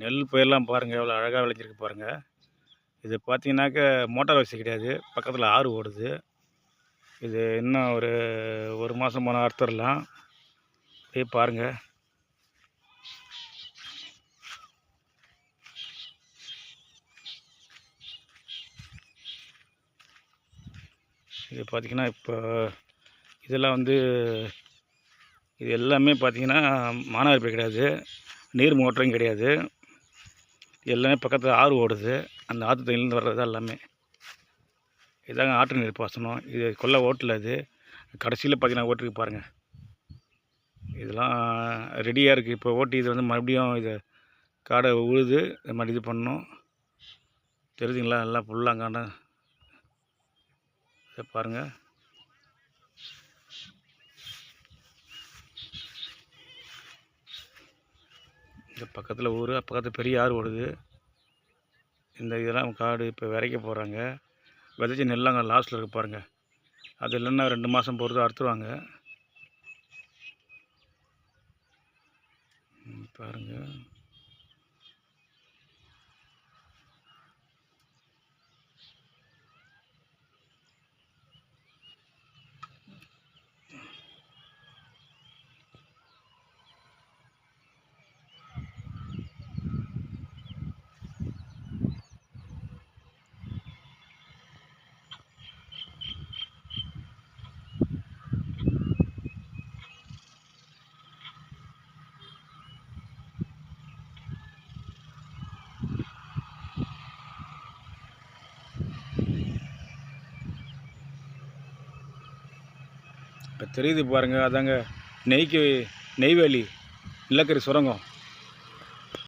நெல் பயிரெலாம் பாருங்கள் எவ்வளோ அழகாக விளைஞ்சிருக்கு பாருங்கள் இது பார்த்தீங்கன்னாக்க மோட்டார் வசதி கிடையாது. பக்கத்தில் ஆறு ஓடுது. இது இன்னும் ஒரு ஒரு மாதம் போனால் அறுத்துடலாம். போய் பாருங்கள் இது பார்த்திங்கன்னா இப்போ இதெல்லாம் வந்து இது எல்லாமே பார்த்திங்கன்னா மானாவாரி கிடையாது. நீர் மோட்டரும் கிடையாது. எல்லாமே பக்கத்தில் ஆறு ஓடுது. அந்த ஆற்று தண்ணியிலேருந்து வர்றது எல்லாமே. இதாங்க ஆற்று நீர் பாசனம். இது கொல்லை ஓட்டில் இது. கடைசியில் பார்த்தீங்கன்னா ஓட்டிருக்கு பாருங்கள் இதெல்லாம் ரெடியாக இருக்குது இப்போ ஓட்டி இது வந்து மறுபடியும் இதை காடை உழுது இது மாதிரி இது பண்ணணும். தெரிஞ்சுங்களா எல்லாம் ஃபுல்லாங்காண்ட இதை பாருங்கள் இந்த பக்கத்தில் ஊர் பக்கத்தில் பெரிய ஆறு ஓடுது. இந்த இதெல்லாம் காடு இப்போ விதைக்க போகிறாங்க விதைச்சி நெல்லாங்க லாஸ்ட்டில் இருக்க பாருங்கள் அது இல்லைன்னா ரெண்டு மாதம் பொறுத்து அறுத்துருவாங்க. பாருங்கள் இப்போ தெரியுது பாருங்கள் அதாங்க நெய்க்கு நெய்வேலி நிலக்கரி சுரங்கம்.